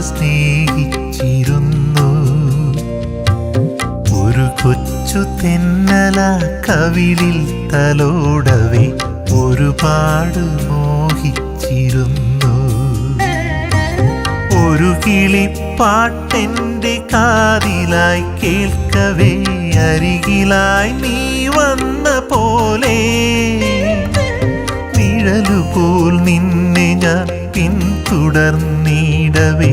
സ്നേഹിച്ചിരുന്നു. ഒരു കൊച്ചു തെന്നല കവിളിൽ തലോടവേ ഒരുപാട് മോഹിച്ചിരുന്നു. ഒരു കിളിപ്പാട്ടെന്റെ കാതിലായി കേൾക്കവേ അരികിലായി നീ വന്ന പോലെ. നിഴലുപോൽ നിന്നെ ഞാൻ പിന്തുടർന്നിടവേ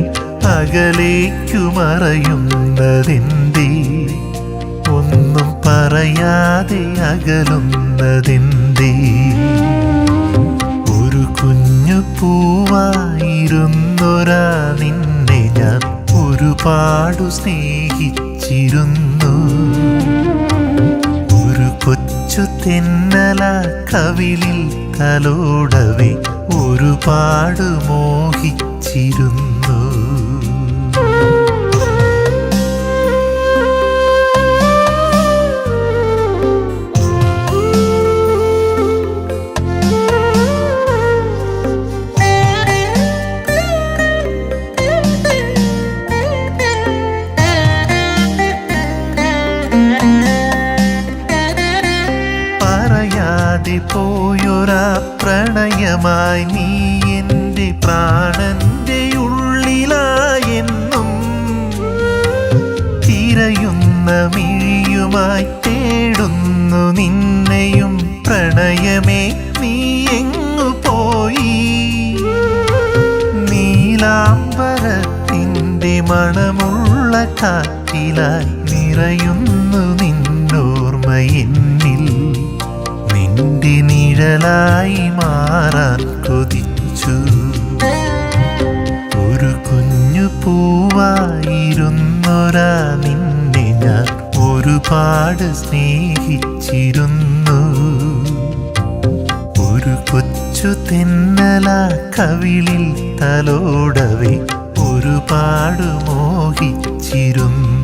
അകലേക്കു മറയുന്നതിന്തി ഒന്നും പറയാതെ അകലുന്നതിന്തി? ഒരു കുഞ്ഞു പൂവായിരുന്നൊരാ നിന്നെ ഞാൻ ഒരുപാടു സ്നേഹിച്ചിരുന്നു. ഒരു കൊച്ചു തെന്നല കവിളിൽ തലോടവി ഒരുപാട് മോഹിച്ചിരുന്നു. പ്രണയമായി നീ എന്റെ പ്രാണന്റെ ഉള്ളിലായെന്നും തിരയുന്ന മിഴിയുമായി തേടുന്നു നിന്നെയും പ്രണയമേ നീ എങ്ങു പോയി? നീലാംബരത്തിന്റെ മണമുള്ള കാറ്റിലായി നിറയുന്നു നിന്നോർമ്മ എന്നിൽ. നിന്റെ നിഴലായി മാറാൻ കൊതിച്ചു. ഒരു കുഞ്ഞു പൂവായിരുന്നൊരാ നിന്നെ ഞാൻ ഒരുപാട് സ്നേഹിച്ചിരുന്നു. ഒരു കൊച്ചു തെന്നല കവിളിൽ തലോടവേ ഒരുപാട് മോഹിച്ചിരുന്നു.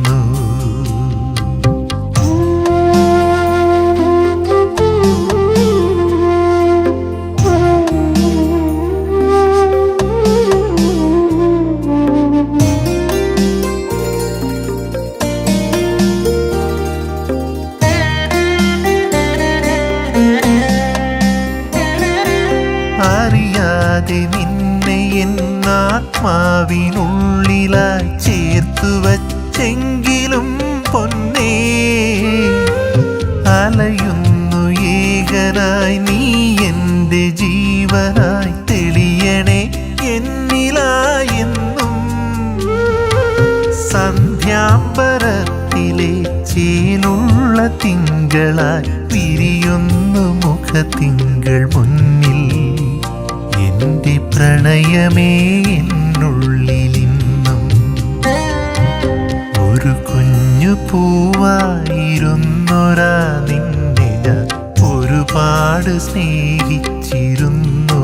പൂവായിരുന്നൊരാ നിന്നെ ഞാൻ ഒരുപാട് സ്നേഹിച്ചിരുന്നു.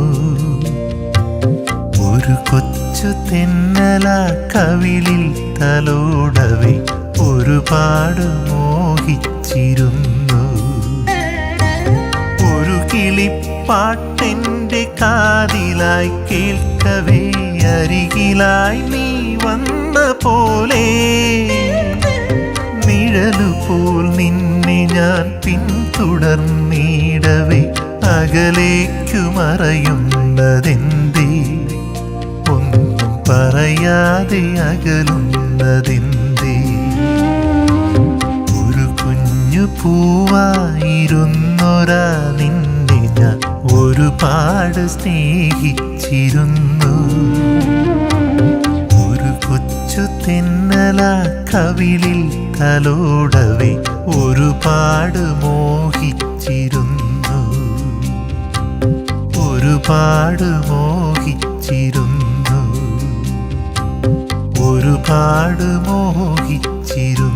ഒരു കൊച്ചു തെന്നല കവിളിൽ തലോടവെ ഒരുപാട് മോഹിച്ചിരുന്നു. ഒരു കിളിപ്പാട്ടിന്റെ കാതിലായി കേൾക്കവേ അരികിലായി നീ വന്ന പോലെ. നിഴലുപോൽ നിന്നെ ഞാൻ പിന്തുടർന്നിടവേ. അകലേക്കു മറയുന്നതെന്തേ? ഒന്നും പറയാതെ അകലുന്നതെന്തേ? ഒരു കുഞ്ഞു പൂവായിരുന്നൊരാ നിന്നെ ഞാൻ ഒരുപാട് സ്നേഹിച്ചിരുന്നു. ഒരു കൊച്ചു തെന്നല കവിളിൽ തലോടവെ ഒരുപാട് മോഹിച്ചിരുന്നു. ഒരുപാട് മോഹിച്ചിരുന്നു. ഒരുപാട് മോഹിച്ചിരുന്നു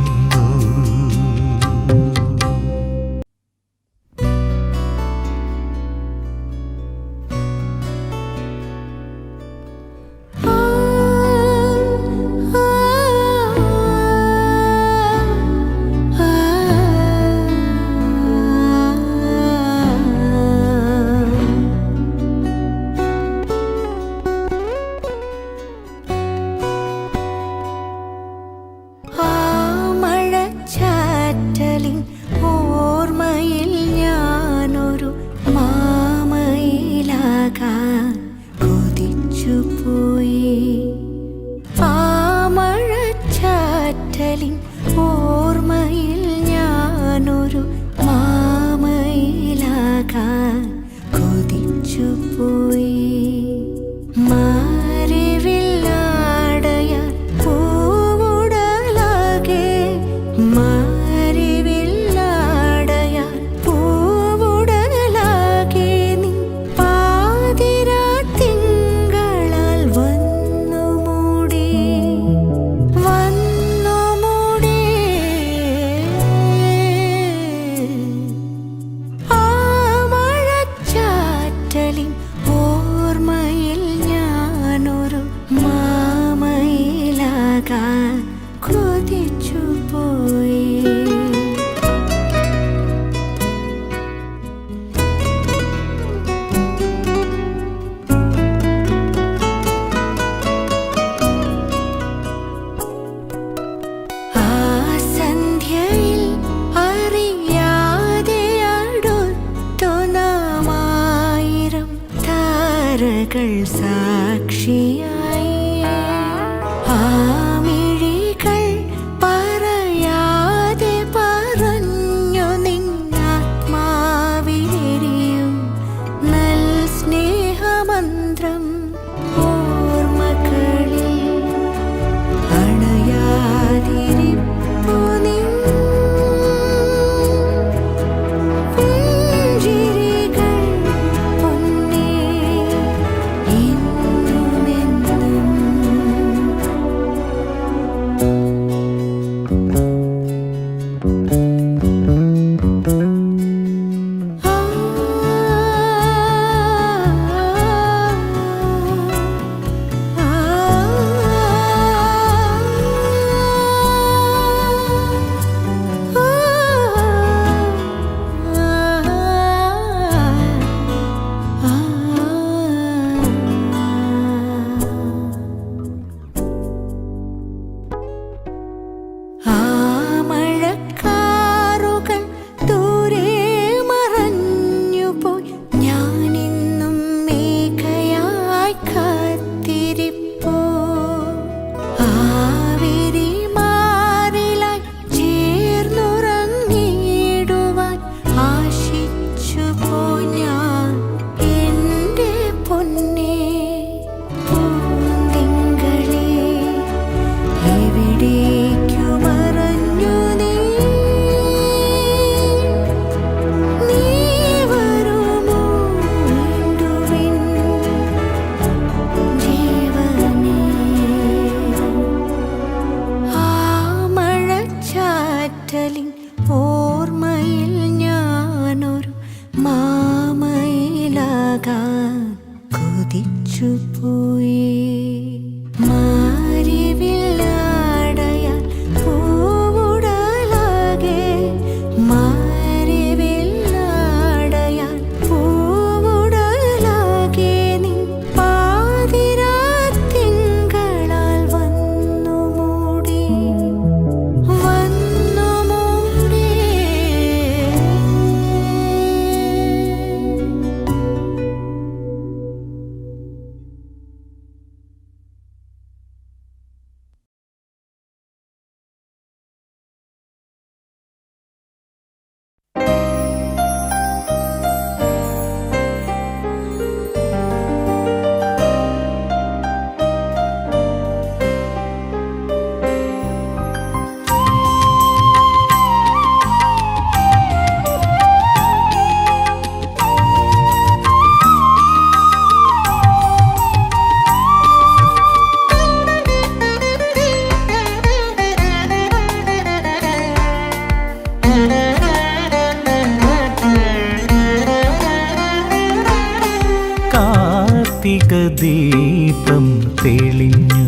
ദീപം തെളിഞ്ഞു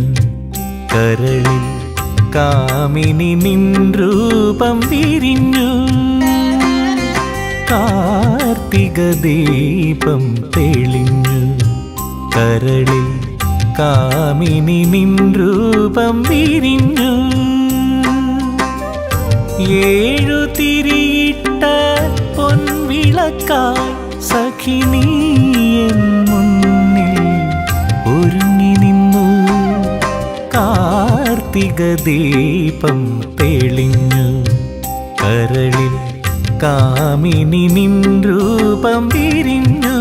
കരളിൽ കാമിനി നിൻ രൂപം വിരിഞ്ഞു കാർത്തിക ദീപം തെളിഞ്ഞു കരളിൽ കാമിനി നിൻ രൂപം വിരിഞ്ഞു ഏഴു തിരിയിട്ട പൊൻവിളക്കായി സഖിനീയെന്ന് കാർത്തിക ദീപം തെളിഞ്ഞു. കരളിൽ കാമിനി നിൻ രൂപം വിരിഞ്ഞു.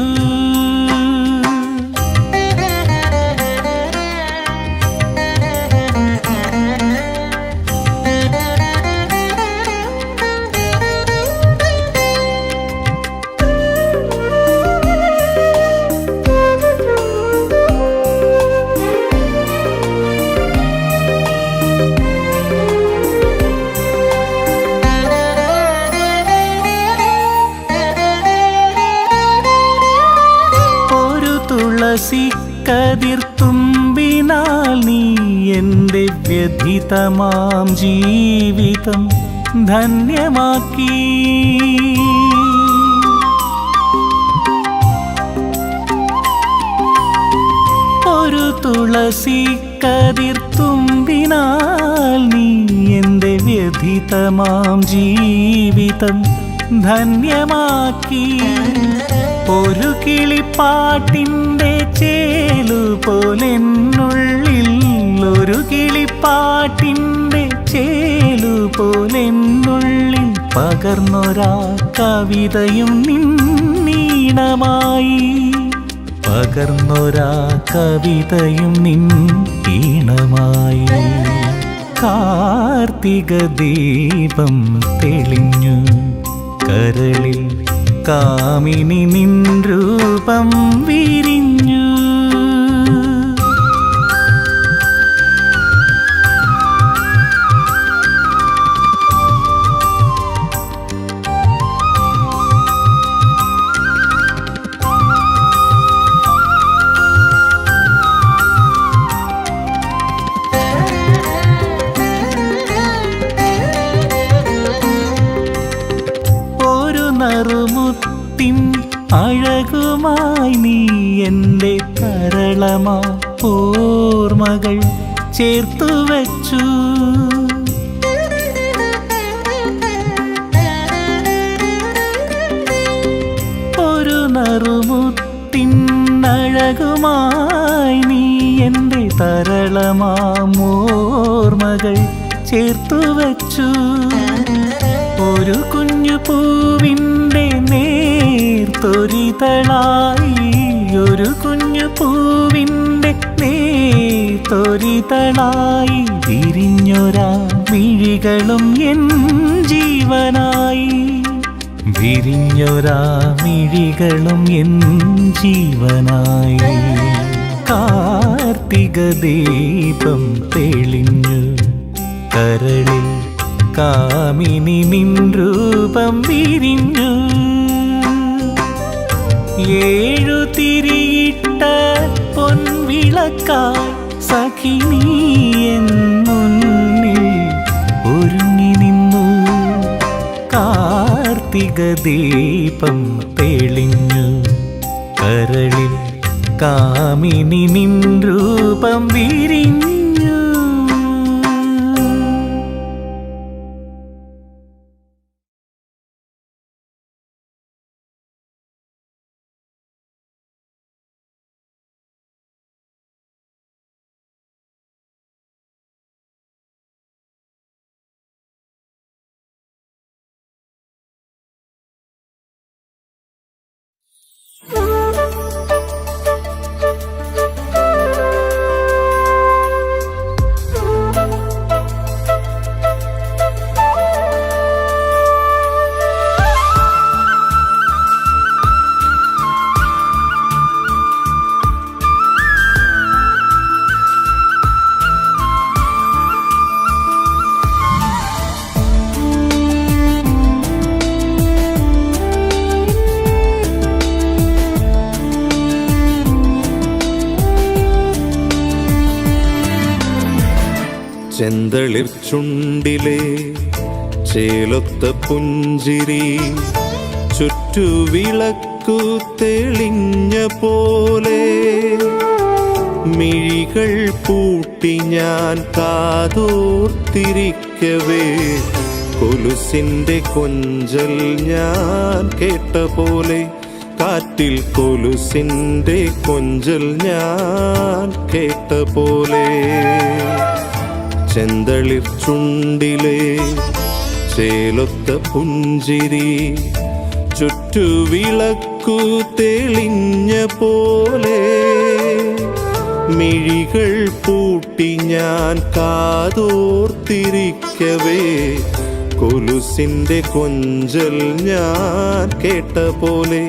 വ്യഥിതമാം ജീവിതം ധന്യമാക്കി. ഒരു തുളസി കതിർത്തുമ്പിനാൽ നീ എന്റെ വ്യഥിതമാം ജീവിതം ധന്യമാക്കി. ഒരു കിളിപ്പാട്ടിന്റെ ചേലു പോലെന്നുള്ളിൽ ഒരു കിളിപ്പാട്ടിന്റെ ചേലു പോലെന്നുള്ളിൽ പകർന്നൊരാ കവിതയും നിന്നീണമായി. പകർന്നൊരാ കവിതയും നിന്നീണമായി. കാർത്തിക ദീപം തെളിഞ്ഞു കരളിൽ കാമിനി നിൻ രൂപം വിരിഞ്ഞു. ഓർമ്മകൾ ചേർത്തു വച്ചു. ഒരു നറുമുത്തിന്നഴകുമായി നീ എന്റെ തരളമാമോർമകൾ ചേർത്തു വച്ചു. ഒരു കുഞ്ഞു പൂവിന്റെ നേർത്തൊരിതളായി പൂവിന്റെ നേർത്തൊരിതളായി വിരിഞ്ഞൊരാ മിഴികളും എൻ ജീവനായി. വിരിഞ്ഞൊരാ മിഴികളും എൻ ജീവനായി. കാർത്തിക ദീപം തെളിഞ്ഞു കരളിൽ കാമിനി നിൻ രൂപം വിരിഞ്ഞു. ഏഴു തിരിയിട്ട പൊൻവിളക്കായി സഖിനി എൻ മുന്നിൽ ഒരുങ്ങി നിന്നു. കാർത്തിക ദീപം തെളിഞ്ഞു. കരളിൽ കാമിനി നിൻ രൂപം വിരിഞ്ഞു. ചെന്തളിർ ചുണ്ടിലെ ചേലൊത്ത പുഞ്ചിരി ചുറ്റുവിളക്കു തെളിഞ്ഞ പോലെ മിഴികൾ പൂട്ടി ഞാൻ കാതോർത്തിരിക്കവേ. കൊലുസിന്റെ കൊഞ്ചൽ ഞാൻ കേട്ട പോലെ കാറ്റിൽ കൊലുസിന്റെ കൊഞ്ചൽ ഞാൻ കേട്ട പോലെ. ചെന്തളിർ ചുണ്ടിലെ ചേലൊത്ത പുഞ്ചിരി ചുറ്റുവിളക്കു തെളിഞ്ഞ പോലെ മിഴികൾ പൂട്ടി ഞാൻ കാതോർത്തിരിക്കവേ കൊലുസിന്റെ കൊഞ്ചൽ ഞാൻ കേട്ട പോലെ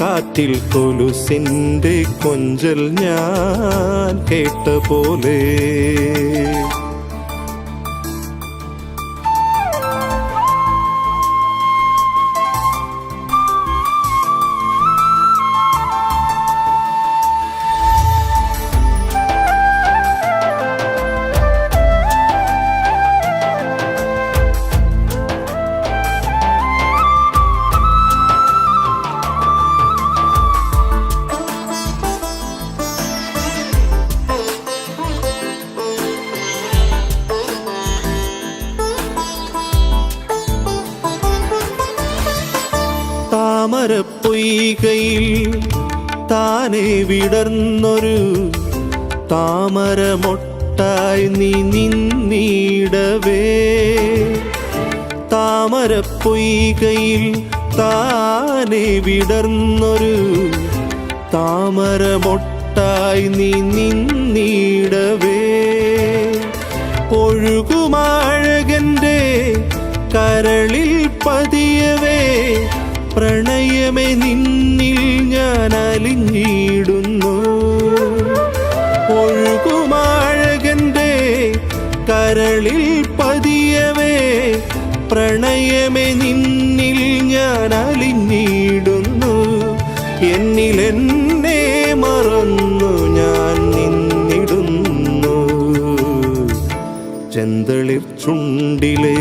കാറ്റിൽ കൊലുസിന്റെ കൊഞ്ചൽ ഞാൻ കേട്ട പോലെ. താമരപ്പൊയ്കയിൽ താനെ വിടർന്നൊരു താമരമൊട്ടായി നീ നിന്നിടവേ. താമരപ്പൊയ്കയിൽ താനെ വിടർന്നൊരു താമരമൊട്ടായി നീ നിന്നിടവേ. ഒഴുകുമാഴകന്റെ കരളിൽ പതിയവേ പ്രണയമേ നിന്നിൽ ഞാൻ അലിഞ്ഞിടുന്നു. ഒഴുകുമാഴകന്റെ കരളിൽ പതിയവേ പ്രണയമേ നിന്നിൽ ഞാൻ അലിഞ്ഞിടുന്നു. എന്നിൽ എന്നെ മറന്നു ഞാൻ നിന്നിടുന്നു. ചെന്തളിർ ചുണ്ടിലെ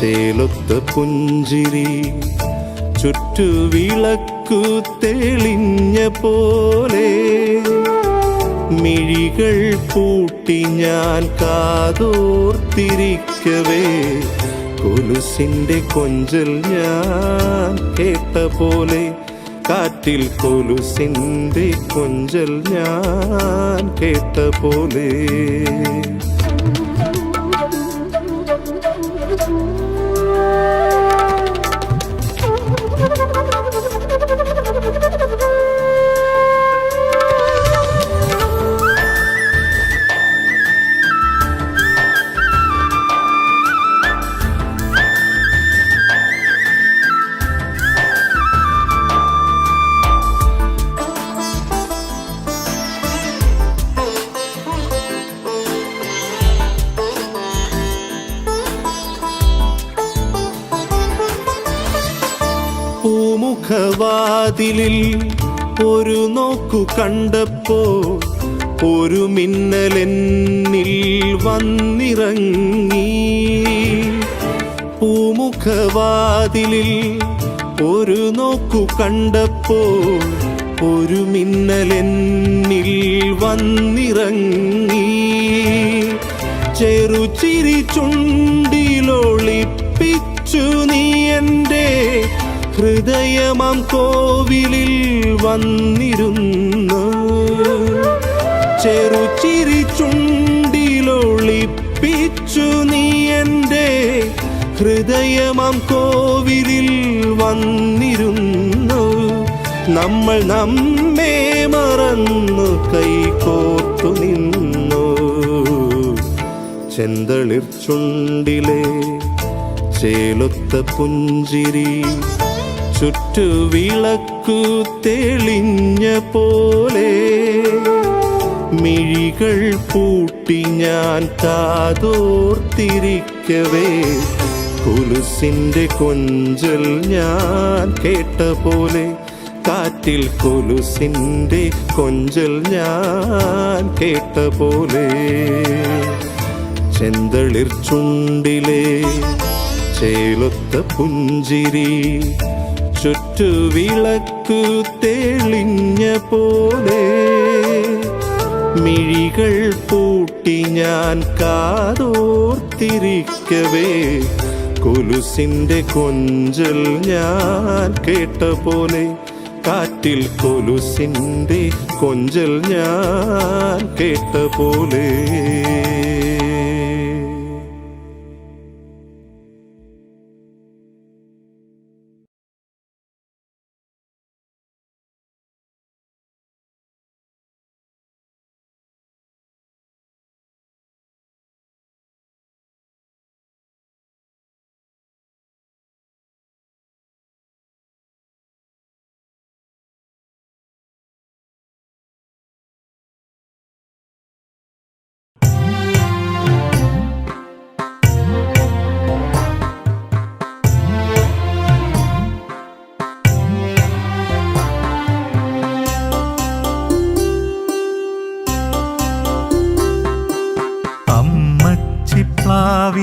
ചേലൊത്ത പുഞ്ചിരി ചുറ്റുവിളക്കു തെളിഞ്ഞ പോലെ. മിഴികൾ പൂട്ടി ഞാൻ കാതോർത്തിരിക്കവേ. കൊലുസിന്റെ കൊഞ്ചൽ ഞാൻ കേട്ട പോലെ. കാറ്റിൽ കൊലുസിന്റെ കൊഞ്ചൽ ഞാൻ കേട്ട പോലെ. നോക്കു കണ്ടപ്പോ ഒരു മിന്നലെന്നിൽ വന്നിറങ്ങി. പൂമുഖവാതിലിൽ ഒരു നോക്കു കണ്ടപ്പോ ഒരു മിന്നലെന്നിൽ വന്നിറങ്ങി. ചെറുചിരി ചുണ്ടിലൊളിപ്പിച്ചു നീ എന്റെ ഹൃദയമാം കോവിലിൽ വന്നിരുന്നു. ചെറുചിരി ചുണ്ടിലൊളിപ്പിച്ചു നീ എന്റെ ഹൃദയമാം കോവിലിൽ വന്നിരുന്നു. നമ്മൾ നമ്മെ മറന്നു കൈകോർത്തു നിന്നു. ചെന്തളിർ ചുണ്ടിലെ ചേലൊത്ത പുഞ്ചിരി ചുറ്റുവിളക്കു തെളിഞ്ഞ പോലെ മിഴികൾ പൂട്ടി ഞാൻ കാതോർത്തിരിക്കവേ. കൊലുസിന്റെ കൊഞ്ചൽ ഞാൻ കേട്ട പോലെ കാറ്റിൽ കൊലുസിന്റെ കൊഞ്ചൽ ഞാൻ കേട്ട പോലെ. ചെന്തളിർ ചുണ്ടിലെ ചേലൊത്ത പുഞ്ചിരി ചുറ്റുവിളക്കു തെളിഞ്ഞ പോലെ മിഴികൾ പൂട്ടി ഞാൻ കാതോർത്തിരിക്കവേ. കൊലുസിന്റെ കൊഞ്ചൽ ഞാൻ കേട്ട പോലെ കാറ്റിൽ കൊലുസിന്റെ കൊഞ്ചൽ ഞാൻ കേട്ട പോലെ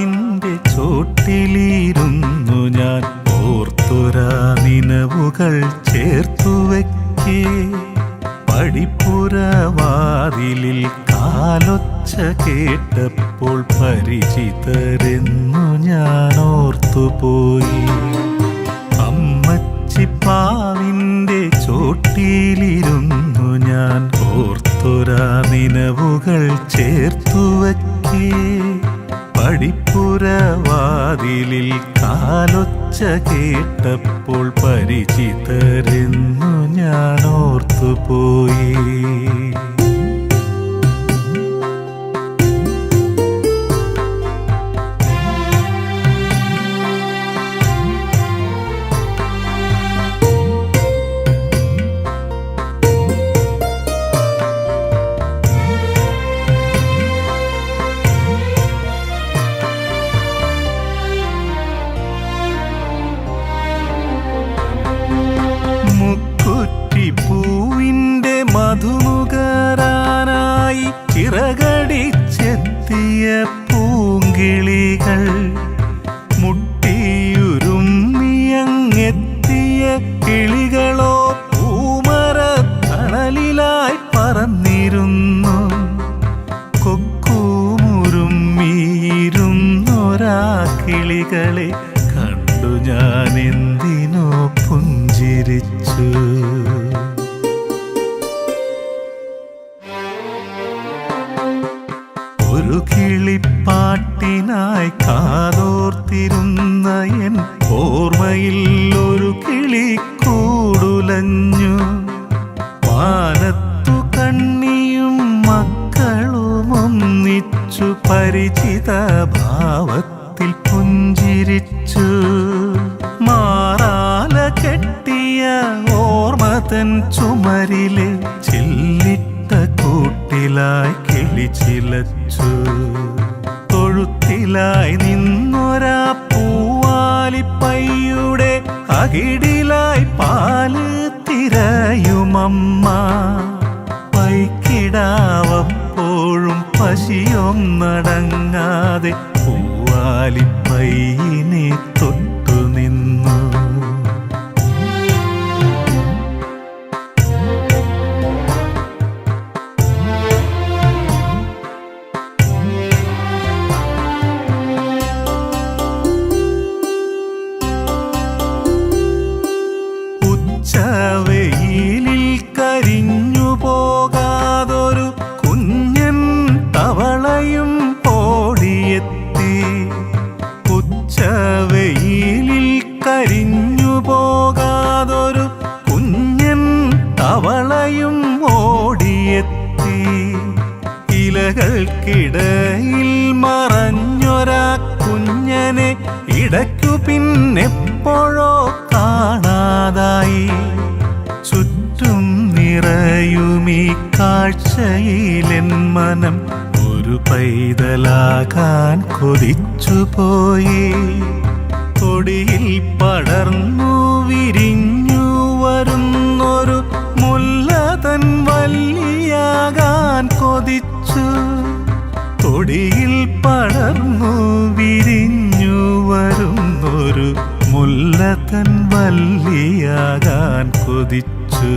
പ്ലാവിന്റെ ചോട്ടിലിരുന്നു ഞാൻ ഓർത്തുരാ നിനവുകൾ ചേർത്തു വയ്ക്കേ പടിപ്പുരവാതിലിൽ കാലൊച്ച കേട്ടപ്പോൾ പരിചിതരെന്നു പശിയൊന്നടങ്ങാതെ പൂവാലിപ്പയ്യനെ തൊട്ടു നിന്നു ഇടയ്ക്കു പിന്നെപ്പോഴോ കാണാതായി. ചുറ്റും നിറയുമീ കാഴ്ചയിലെൻ മനം ഒരു പൈതലാകാൻ കൊതിച്ചുപോയി. കൊടിയിൽ പടർന്നു വിരിഞ്ഞു വരുന്നൊരു മുല്ലതൻ വല്ലിയാകാൻ കൊതിച്ചു. കൊടിയിൽ പടർന്നു വിരിഞ്ഞു വരുന്നൊരു മുല്ലത്തൻ വല്ലിയാകാൻ കൊതിച്ചു.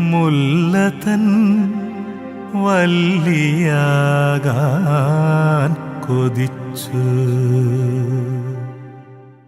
മുല്ലത്തൻ വല്ലിയാകാൻ കൊതിച്ചു.